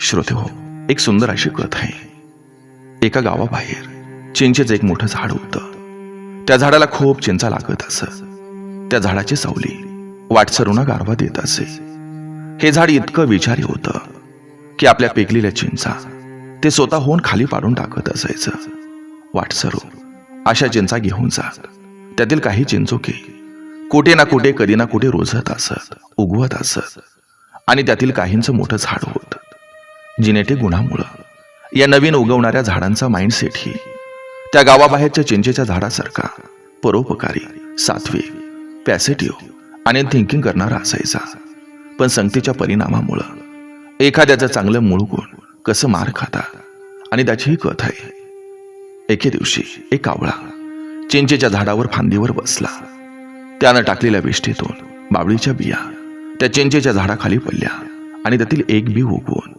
श्रोते हो एक सुंदर अशी कथ आहे. एका गावाबाहेर चिंचेच एक मोठं झाड होतं. त्या झाडाला खूप चिंचा लागत असत. त्या झाडाची सावली वाटसरुणा गारवा देत असे. हे झाड इतकं विचारी होतं की आपल्या पेकलेल्या चिंचा ते स्वतःहून खाली पाडून टाकत असायचं. वाटसरू अशा चिंचा घेऊन जात त्यातील काही चिंचोके कुठे ना कुठे कधी ना कुठे रोजत असत उगवत असत. आणि त्यातील काहींचं मोठं झाड होत. जिनेटिक गुणामुळं. या नवीन उगवणाऱ्या झाडांचा माइंडसेटही त्या गावाबाहेरच्या चिंचेच्या झाडासारखा परोपकारी सात्विक पॅसेटिव्ह आणि थिंकिंग करणारा असायचा. पण संगतीच्या परिणामामुळं एखाद्याचं चांगलं मूळ गुण कसं मार खातात आणि त्याची ही कथ आहे. एके दिवशी एक कावळा चिंचेच्या झाडावर फांदीवर बसला. त्यानं टाकलेल्या विष्ठेतून बाबळीच्या बिया त्या चिंचेच्या झाडाखाली पडल्या आणि त्यातील एक बी उगवून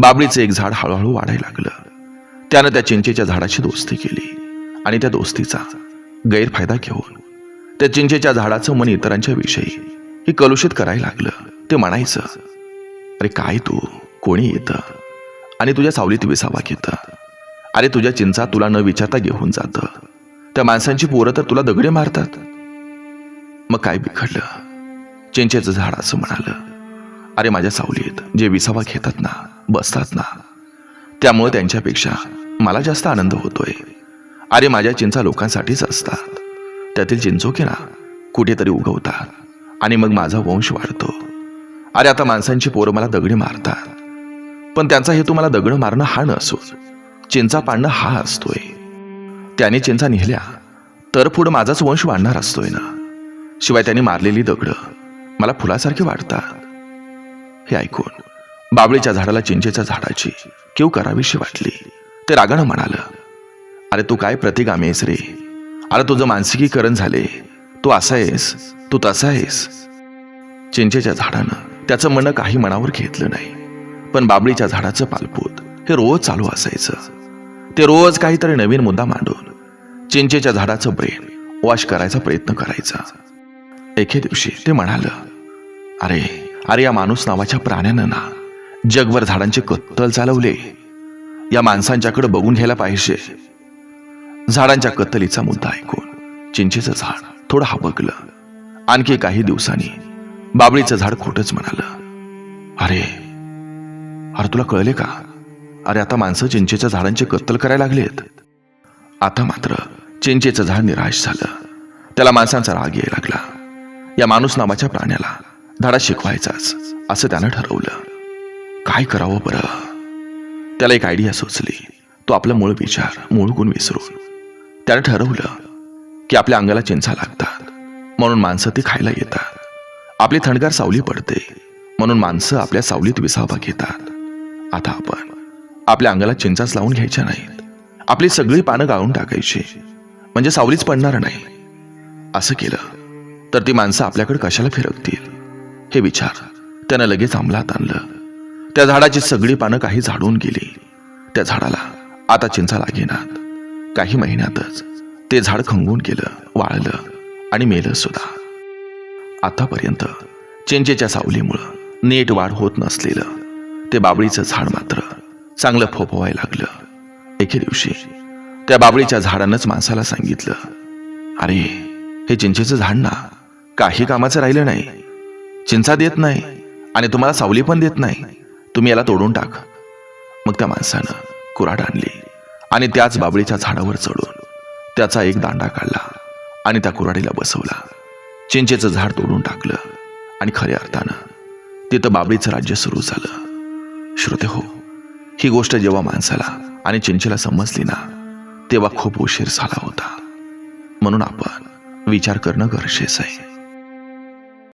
बाबळीचं एक झाड हळूहळू वाढायला लागलं. त्यानं त्या चिंचेच्या झाडाची दोस्ती केली आणि त्या दोस्तीचा गैरफायदा घेऊन त्या चिंचेच्या झाडाचं मन इतरांच्या विषयी हे कलुषित करायला लागलं. ते म्हणायचं अरे काय तू? कोणी येतं? आणि तुझ्या सावलीत विसावा घेतं? अरे तुझ्या चिंचा तुला न विचारता घेऊन जातं. त्या माणसांची पोरं तर तुला दगडे मारतात. मग काय बिघडलं? चिंचेचं झाड असं म्हणालं अरे माझ्या सावलीत जे विसावा घेतात ना बसतात ना. त्यामुळे त्यांच्यापेक्षा मला जास्त आनंद होतोय. अरे माझ्या चिंचा लोकांसाठीच असतात. त्यातील चिंचोके ना कुठेतरी उगवतात आणि मग माझा वंश वाढतो. अरे आता माणसांची पोरं मला दगडी मारतात. पण त्यांचा हेतू मला दगड मारणं हा नसून चिंचा पाडणं हा असतोय. त्याने चिंचा नेहल्या तर पुढं माझाच वंश वाढणार असतोय ना. शिवाय त्यांनी मारलेली दगडं मला फुलासारखी वाटतात हे ऐकून बाबळीच्या झाडाला चिंचेच्या झाडाची केव करावीशी वाटली. ते रागानं म्हणालं अरे तू काय प्रतिगामीस रे? अरे तुझं मानसिकीकरण झाले. तू असा आहेस तू तसा आहेस. चिंचेच्या झाडानं त्याचं मन काही मनावर घेतलं नाही. पण बाबळीच्या झाडाचं पालपूत हे रोज चालू असायचं. ते रोज काहीतरी नवीन मुद्दा मांडून चिंचेच्या झाडाचं ब्रेन वॉश करायचा प्रयत्न करायचा. एके दिवशी ते म्हणालं अरे अरे या माणूस नावाच्या प्राण्यानं ना जगभर झाडांचे कत्तल चालवले. या माणसांच्याकडे बघून घ्यायला पाहिजे. झाडांच्या कत्तलीचा मुद्दा ऐकून चिंचेचं झाड थोडं हाबकलं आणखी काही दिवसांनी बाबळीचं झाड खोटच म्हणालं. अरे अरे तुला कळले का? अरे आता माणसं चिंचेच्या झाडांचे कत्तल करायला लागलेत. आता मात्र चिंचेचं झाड निराश झालं. त्याला माणसांचा राग यायला लागला. या माणूस नावाच्या प्राण्याला धडा शिकवायचाच असं त्यानं ठरवलं. काय करावं बरं? त्याला एक आयडिया सुचली. तो आपला मूळ विचार मूळ गुण विसरून. त्यानं ठरवलं की आपल्या अंगाला चिंचा लागतात. म्हणून माणसं ती खायला येतात. आपली थंडगार सावली पडते. म्हणून माणसं आपल्या सावलीत विसावा घेतात. आता आपण आपल्या अंगाला चिंचाच लावून घ्यायच्या नाहीत. आपली सगळी पानं गाळून टाकायची. म्हणजे सावलीच पडणार नाही. असं केलं तर ती माणसं आपल्याकडे कशाला फिरकतील? हे विचार त्यानं लगेच अंमलात आणलं. त्या झाडाची सगळी पानं काही झाडून गेली. त्या झाडाला आता चिंचा लागेनात. काही महिन्यातच ते झाड खंगून गेलं वाळलं आणि मेलं सुद्धा. आतापर्यंत चिंचेच्या सावलीमुळं नीट वाढ होत नसलेलं ते बाबळीचं झाड मात्र चांगलं फोफवायला लागलं. एके दिवशी त्या बाबळीच्या झाडानंच माणसाला सांगितलं अरे हे चिंचेचं झाड ना काही कामाचं राहिलं नाही. चिंचा देत नाही आणि तुम्हाला सावली पण देत नाही. तुम्ही याला तोडून टाक. मग त्या माणसानं कुराड आणली आणि त्याच बाबळीच्या झाडावर चढून त्याचा एक दांडा काढला आणि त्या कुराडीला बसवला. चिंचेचं झाड तोडून टाकलं आणि खऱ्या अर्थानं तिथं बाबळीचं राज्य सुरू झालं. श्रोते हो ही गोष्ट जेव्हा माणसाला आणि चिंचेला समजली ना तेव्हा खूप उशीर झाला होता. म्हणून आपण विचार करणं गरजेचं आहे.